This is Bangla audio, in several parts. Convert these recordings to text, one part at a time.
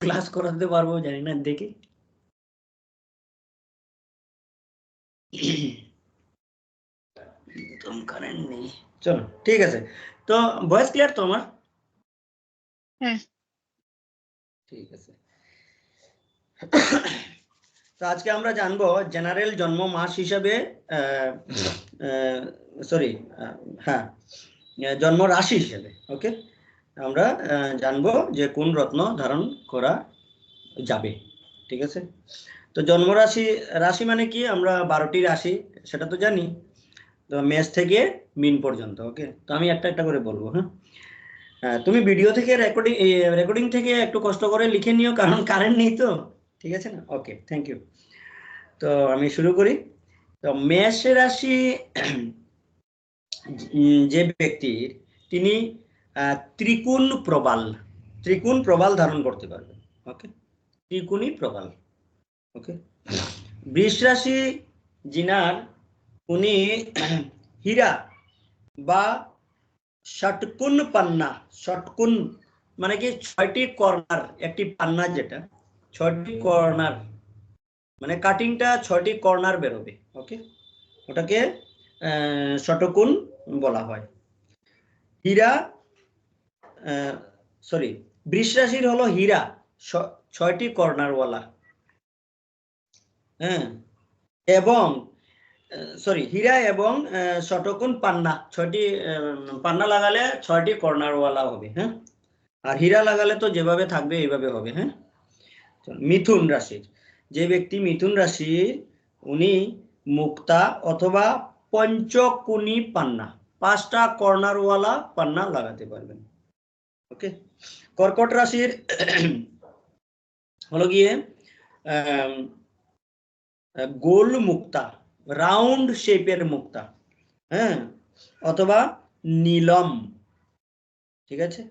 ক্লাস করাতে পারব জানি না দেখি। একদম কারেন্ট নেই। চলো ঠিক আছে। তো ভয়েস ক্লিয়ার তো আমার? হ্যাঁ। ঠিক আছে। তো আজকে আমরা জানব জেনারেল জন্ম মাস হিসাবে সরি হ্যাঁ জন্ম রাশি হিসেবে ওকে আমরা জানব যে কোন রত্ন ধারণ করা যাবে, ঠিক আছে? তো জন্ম রাশি মানে কি? আমরা বারোটি রাশি, সেটা তো জানি। তো মেষ থেকে মিন পর্যন্ত, ওকে? তো আমি একটা একটা করে বলব হ্যাঁ? তুমি ভিডিও থেকে রেকর্ডিং রেকর্ডিং থেকে একটু কষ্ট করে লিখে নিও, কারণ কারেন্ট নেই তো, ঠিক আছে না? ওকে থ্যাংক ইউ তো আমি শুরু করি। তো মেষ রাশি যে ব্যক্তির, তিনি ত্রিকোণ প্রবাল। ত্রিকোণ প্রবাল ধারণ করতে পারবেন। ওকে ত্রিকোণী প্রবাল। ওকে বৃষ জিনার উনি হীরা বা ষটকুন পান্না ষটকুন মানে কি ছয়টি কর্নার একটি পান্না যেটা ছয়টি কর্নার। মানে কাটিংটা ছয়টি কর্নার বেরোবে। ওকে ওটাকে আহ, ষটকুন বলা হয়। হীরা সরি বৃষ রাশির হলো হীরা ছয়টি কর্নারওয়ালা হ্যাঁ এবং সরি হীরা এবং আহ, ষটকুন পান্না ছয়টি পান্না লাগালে ছয়টি কর্নারওয়ালা হবে হ্যাঁ? আর হীরা লাগালে তো যেভাবে থাকবে এইভাবে হবে হ্যাঁ? মিথুন রাশির যে ব্যক্তি মিথুন রাশির উনি মুক্তা অথবা পঞ্চকুনি পান্না পাঁচটা কর্নারওয়ালা পান্না লাগাতে পারবেন। ওকে? কর্কট রাশির হলো গিয়ে গোল মুক্তা, রাউন্ড শেপের মুক্তা হ্যাঁ? অথবা নীলম, ঠিক আছে?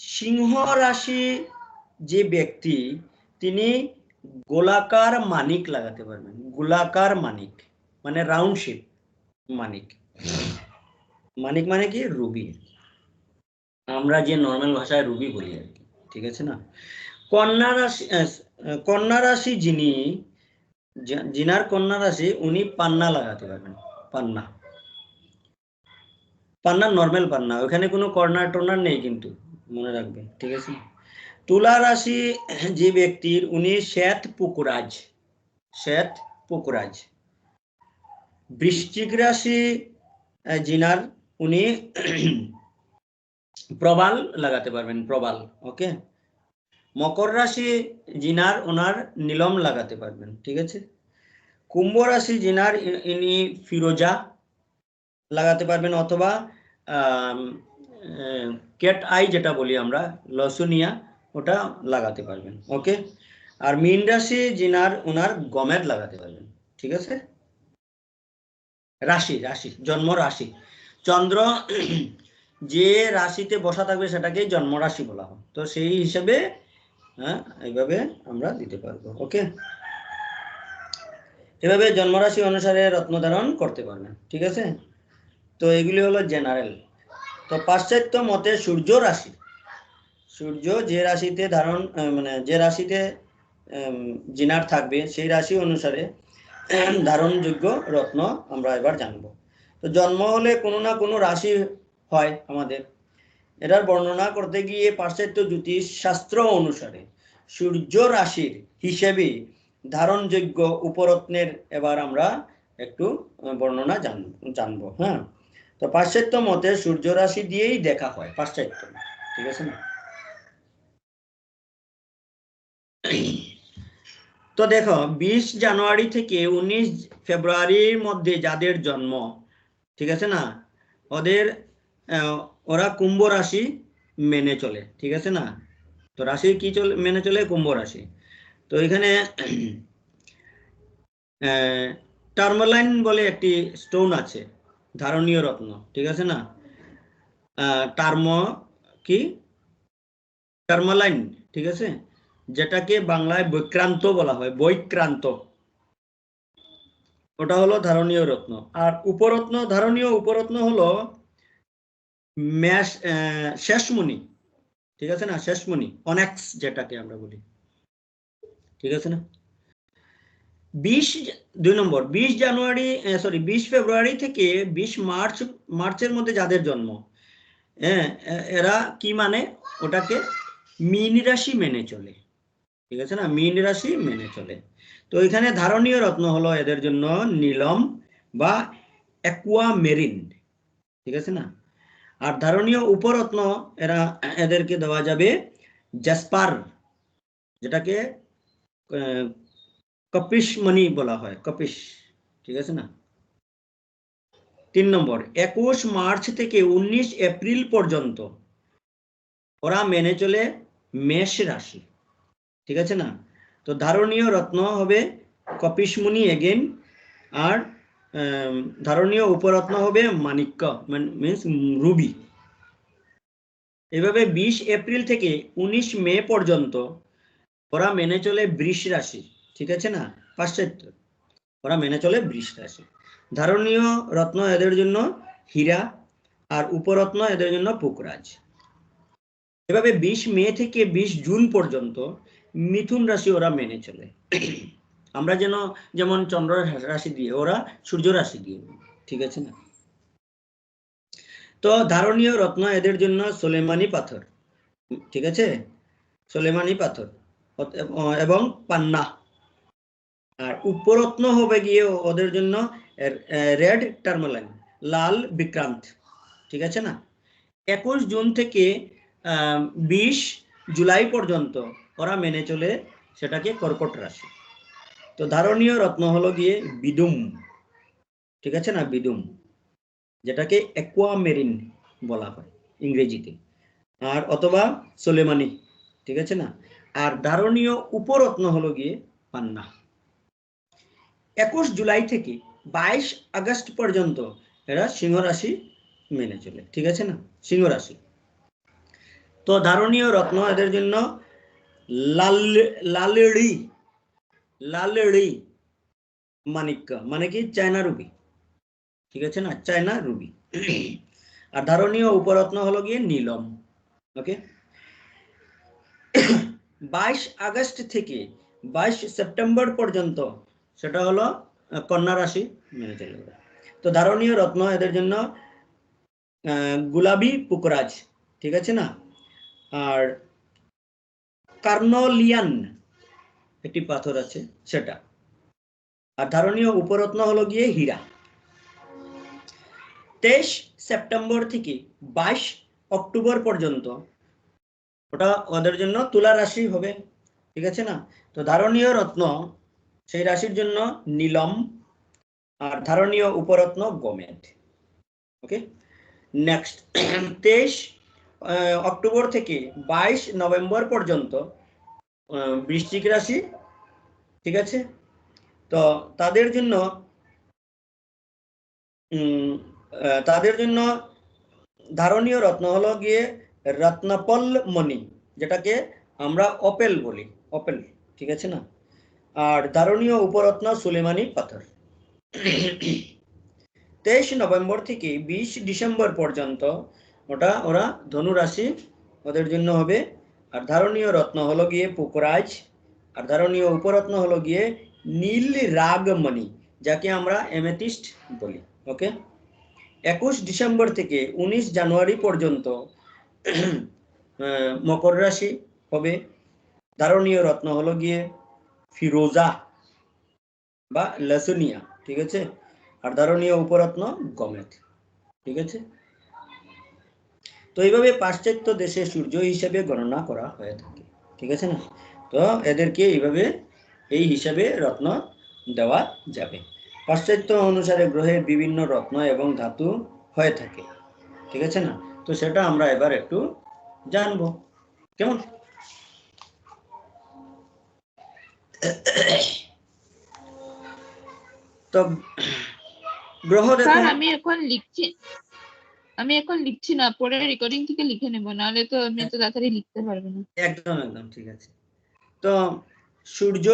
সিংহ রাশি যে ব্যক্তি, তিনি গোলাকার মানিক লাগাতে পারবেন। গোলাকার মানিক মানে রাউন্ড শেপ মানিক। মানিক মানে কি? রুবি আমরা যে নর্মাল ভাষায় রুবি বলি আর কি, ঠিক আছে না? কন্যা রাশি কন্যা রাশি যিনি যিনার কন্যা রাশি, উনি পান্না লাগাতে পারবেন, পান্না। পান্না নর্মাল পান্না, ওখানে কোনো কর্নার টর্নার নেই কিন্তু, মনে রাখবে ঠিক আছে তুলা রাশি যে ব্যক্তির, উনি শ্বেত পুকুরাজ শ্বেত পুকুরাজ। বৃশ্চিক রাশি যিনার, উনি প্রবাল লাগাতে পারবেন, প্রবাল ওকে মকর রাশি জিনার, ওনার নীলম লাগাতে পারবেন, ঠিক আছে? কুম্ভ রাশি জিনার ইনি ফিরোজা লাগাতে পারবেন, অথবা কেট আই যেটা বলি আমরা, লসুনিয়া, ওটা লাগাতে পারবেন ওকে আর মিন রাশি জিনার, ওনার গমের লাগাতে পারবেন, ঠিক আছে? রাশি রাশি, জন্ম রাশি। চন্দ্র যে রাশিতে বসা থাকবে সেটাকেই জন্ম রাশি বলা হয়। তো সেই হিসেবে হ্যাঁ এইভাবে আমরা দিতে পারব, ওকে? এভাবে জন্মরাশি অনুসারে রত্ন ধারণ করতে পারবেন ঠিক আছে? তো এগুলি হলো জেনারেল। তো পাশ্চাত্য মতে সূর্য রাশি, সূর্য যে রাশিতে ধারণ মানে যে রাশিতে জিনার থাকবে, সেই রাশি অনুসারে ধারণযোগ্য রত্ন আমরা এবার জানব। তো জন্ম হলে কোনো না কোনো রাশি হয় আমাদের। এটার বর্ণনা করতে গিয়ে পাশ্চাত্য জ্যোতিষ শাস্ত্র অনুসারে সূর্য রাশির হিসেবে ধারণযোগ্য উপরত্নের এবার আমরা একটু বর্ণনা জান, জানব হ্যাঁ? তো পাশ্চাত্য মতে সূর্য রাশি দিয়েই দেখা হয় পাশ্চাত্য, ঠিক আছে না? তো দেখো, বিশ জানুয়ারি থেকে উনিশ ফেব্রুয়ারির মধ্যে যাদের জন্ম, ঠিক আছে না? ওদের ওরা কুম্ভ রাশি মেনে চলে, ঠিক আছে না? তো রাশি কি চলে, মেনে চলে? কুম্ভ রাশি। তো এখানে টার্মালাইন বলে একটি স্টোন আছে, ধারণীয় রত্ন, ঠিক আছে না? টার্ম কি? টার্মালাইন, ঠিক আছে? যেটাকে বাংলায় বৈক্রান্ত বলা হয়, বৈক্রান্ত। ওটা হলো ধারণীয় রত্ন। আর উপরত্ন, ধারণীয় উপরত্ন হলো ম্যাশ শেষমণি, ঠিক আছে না? শেষমণি অনেক্স যেটাকে আমরা বলি। ঠিক আছে না? বিশ দুই নম্বর, বিশ জানুয়ারি সরি বিশ ফেব্রুয়ারি থেকে বিশ মার্চ, মার্চের মধ্যে যাদের জন্ম হ্যাঁ এরা কি মানে? ওটাকে মীন রাশি মেনে চলে। ঠিক আছে না? মীন রাশি মেনে চলে। তো এখানে ধারণীয় রত্ন হলো এদের জন্য নীলম বা অ্যাকুয়া মেরিন ঠিক আছে না? আর ধারণীয় উপরত্ন এরা, এদেরকে দেওয়া যাবে জাসপার যেটাকে কপিস মণি বলা হয় কপিস ঠিক আছে না? তিন নম্বর, একুশ মার্চ থেকে উনিশ এপ্রিল পর্যন্ত ওরা মেনে চলে মেষ রাশি, ঠিক আছে না? তো ধারণীয় রত্ন হবে কপিসমুনি এগেন আর ধারণীয় উপরত্ন হবে মানিক্য মিনস রুবি। এভাবে বিশ এপ্রিল থেকে উনিশ মে পর্যন্ত ওরা মেনে চলে বৃষ রাশি, ঠিক আছে না? পাশ্চাত্য। ওরা মেনে চলে বৃষ রাশি। ধারণীয় রত্ন এদের জন্য হীরা আর উপরত্ন এদের জন্য পুকরাজ। এভাবে বিশ মে থেকে বিশ জুন পর্যন্ত মিথুন রাশি ওরা মেনে চলে। আমরা যেন যেমন চন্দ্র রাশি দিয়ে, ওরা সূর্য রাশি দিয়ে, ঠিক আছে না? তো ধারণীয় রত্ন এদের জন্য সোলেমানি পাথর, ঠিক আছে? সোলেমানি পাথর, এবং পান্না। আর উপরত্ন হবে গিয়ে ওদের জন্য রেড টার্মালাইন, লাল বিক্রান্ত, ঠিক আছে না? একুশ জুন থেকে বিশ জুলাই পর্যন্ত ওরা মেনে চলে সেটাকে কর্কট রাশি। তো ধারণীয় রত্ন হলো গিয়ে বিদুম। ঠিক আছে না? বিদুম। যেটাকে অ্যাকোয়ামেরিন বলা হয় ইংরেজিতে। আর অথবা সোলেমানি। ঠিক আছে না? আর ধারণীয় উপরত্ন হলো গিয়ে পান্না। একুশ জুলাই থেকে বাইশ আগস্ট পর্যন্ত এরা সিংহ রাশি মেনে চলে। ঠিক আছে না? সিংহ রাশি তো ধারণীয় রত্ন এদের জন্য লাল, লালড়ি লালড়ি, মানিক্য মানে কি চায়না রুবি। ঠিক আছে না? China Ruby. আর ধারণীয় উপরত্ন হলো গিয়ে নীলম। ওকে? বাইশ আগস্ট থেকে বাইশ সেপ্টেম্বর পর্যন্ত সেটা হলো কন্যা রাশি মেনে চলে তো ধারণীয় রত্ন এদের জন্য গুলাবি পুকরাজ। ঠিক আছে না? আর কার্নলিয়ান একটি পাথর আছে, সেটা। আর ধারণীয় উপরত্ন হলো গিয়ে হীরা। তেইশ সেপ্টেম্বর থেকে বাইশ অক্টোবর পর্যন্ত ওটা ওদের জন্য তুলা রাশি হবে, ঠিক আছে না? তো ধারণীয় রত্ন সেই রাশির জন্য নীলম আর ধারণীয় উপরত্ন গমেট ওকে? নেক্সট তেইশ অক্টোবর থেকে বাইশ নভেম্বর পর্যন্ত বৃশ্চিক রাশি, ঠিক আছে? তো তাদের জন্য তাদের জন্য ধারণীয় রত্ন হলো গিয়ে রত্নপল মণি যেটাকে আমরা অপেল বলি, অপেল, ঠিক আছে না? আর ধারণীয় উপরত্ন সুলেমানি পাথর। তেইশ নভেম্বর থেকে বিশ ডিসেম্বর পর্যন্ত ওটা ওরা ধনু রাশি ওদের জন্য হবে। আর ধারণীয় রত্ন হলো গিয়ে পুকরাজ আর ধারণীয় উপরত্ন হলো গিয়ে নীল রাগমণি যাকে আমরা এমেথিস্ট বলি ওকে একুশ ডিসেম্বর থেকে উনিশ জানুয়ারি পর্যন্ত মকর রাশি হবে। ধারণীয় রত্ন হলো গিয়ে ফিরোজা বা লসুনিয়া, ঠিক আছে? আর ধারণীয় উপরত্ন গমেট ঠিক আছে? তো এইভাবে পাশ্চাত্য দেশে সূর্য হিসেবে গণনা করা হয়ে থাকে। ঠিক আছে না? তো এদেরকে এইভাবে এই হিসাবে রত্ন দেওয়া যাবে। পাশ্চাত্য অনুসারে গ্রহের বিভিন্ন রত্ন এবং ধাতু হয়ে থাকে। ঠিক আছে না? তো সেটা আমরা এবার একটু জানব। কেমন? তো গ্রহ আমি এখন লিখছি। আমি এখন লিখছি না, পরে রেকর্ডিং থেকে লিখে নেব, নাহলে তো আমি তো তাড়াতাড়ি লিখতে পারব না। একদম একদম, ঠিক আছে। তো সূর্য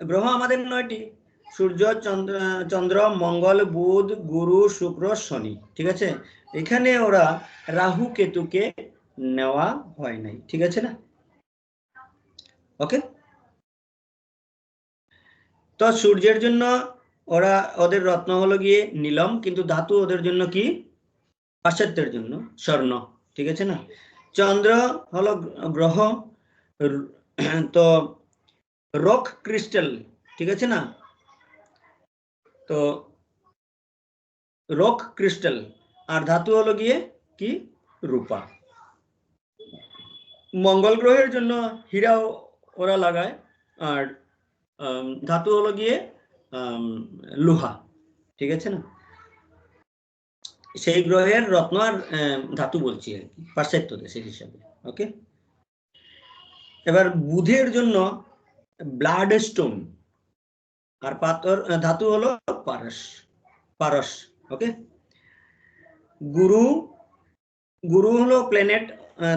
গ্রহ আমাদের নয়টি। সূর্য, চন্দ্র চন্দ্র, মঙ্গল, বুধ, গুরু, শুক্র, শনি, ঠিক আছে? এখানে ওরা রাহু, কেতুকে নেওয়া হয় নাই, ঠিক আছে না? ওকে? তো সূর্যের জন্য ওরা, ওদের রত্ন হলো গিয়ে নীলম, কিন্তু ধাতু ওদের জন্য কি? পাশ্চাত্যের জন্য, স্বর্ণ, ঠিক আছে না? চন্দ্র হলো গ্রহ, তো রক ক্রিস্টাল, ঠিক আছে না? তো রক ক্রিস্টাল, আর ধাতু হলো গিয়ে কি? রূপা। মঙ্গল গ্রহের জন্য হীরা ওরা লাগায়, আর ধাতু হলো গিয়ে লোহা, ঠিক আছে না? সেই গ্রহের রত্ন আর ধাতু বলছি আর কি পাশ্চাত্য দেশের হিসাবে ওকে এবার বুধের জন্য ব্লাড স্টোন আর পাথর ধাতু হলো পারস পারস ওকে গুরু গুরু হলো প্ল্যানেট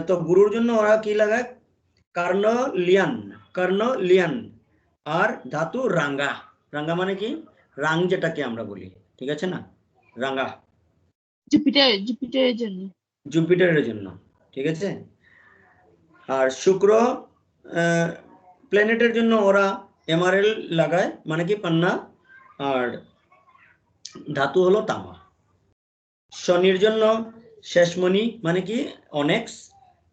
তো গুরুর জন্য ওরা কি লাগায়? কর্ণ লিয়ান কর্ণ লিয়ান আর ধাতু রাঙ্গা রাঙ্গা মানে কি? রাং যেটাকে আমরা বলি, ঠিক আছে না? রাঙ্গা। জুপিটার জুপিটারের জন্য। জুপিটারের জন্য, ঠিক আছে? আর শুক্র প্ল্যানেটের জন্য ওরা এমআরএল লাগায় মানে কি পান্না? আর ধাতু হলো তামা। শনির জন্য শেষমণি মানে কি? অনেক্স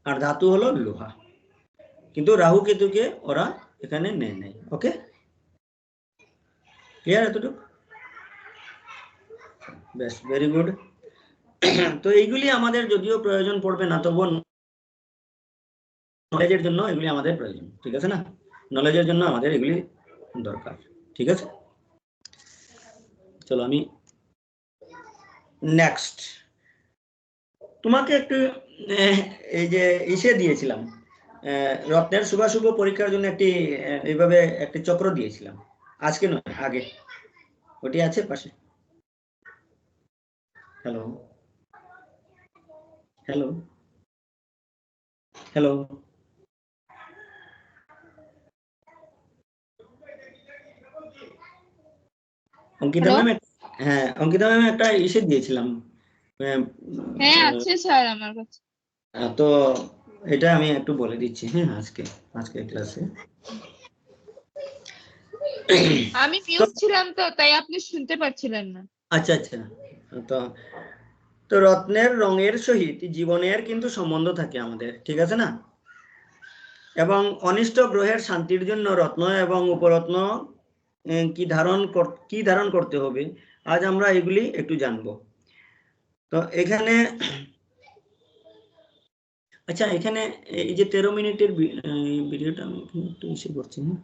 আর ধাতু হলো লোহা। কিন্তু রাহু কেতুকে ওরা এখানে নেয় নাই, ওকে? ক্লিয়ার এতটুকু? বেশ ভেরি গুড তো এইগুলি আমাদের যদিও প্রয়োজন পড়বে না, তবুও নলেজের জন্য এগুলি আমাদের প্রয়োজন, ঠিক আছে না? নলেজের জন্য আমাদের এগুলি দরকার, ঠিক আছে? চলো আমি নেক্সট তোমাকে একটু এই যে ইসে দিয়েছিলাম রত্নের শুভাশুভ পরীক্ষার জন্য একটি এইভাবে একটি চক্র দিয়েছিলাম, আজকে নয়, আগে, ওটি আছে পাশে। Hello hello hello Ankita? Ma'am হ্যাঁ অঙ্কিতা ম্যাম একটা ইসে দিয়েছিলাম। হ্যাঁ আছে স্যার আমার কাছে। তো এটা আমি একটু বলে দিচ্ছি হ্যাঁ আজকে আজকে ক্লাসে আমি মিউট ছিলাম তো তাই আপনি শুনতে পাচ্ছিলেন না। আচ্ছা আচ্ছা। তো তো রত্নের রঙের সহিত জীবনের কিন্তু সম্বন্ধ থাকে আমাদের, ঠিক আছে না? এবং অনিষ্ট গ্রহের শান্তির জন্য রত্ন এবং উপরত্ন কি ধারণ কি ধারণ করতে হবে? আজ আমরা এগুলি একটু জানব। তো এখানে আচ্ছা এখানে এই যে তেরো মিনিটের ভিডিওটা আমি একটু ইসে করছি হ্যাঁ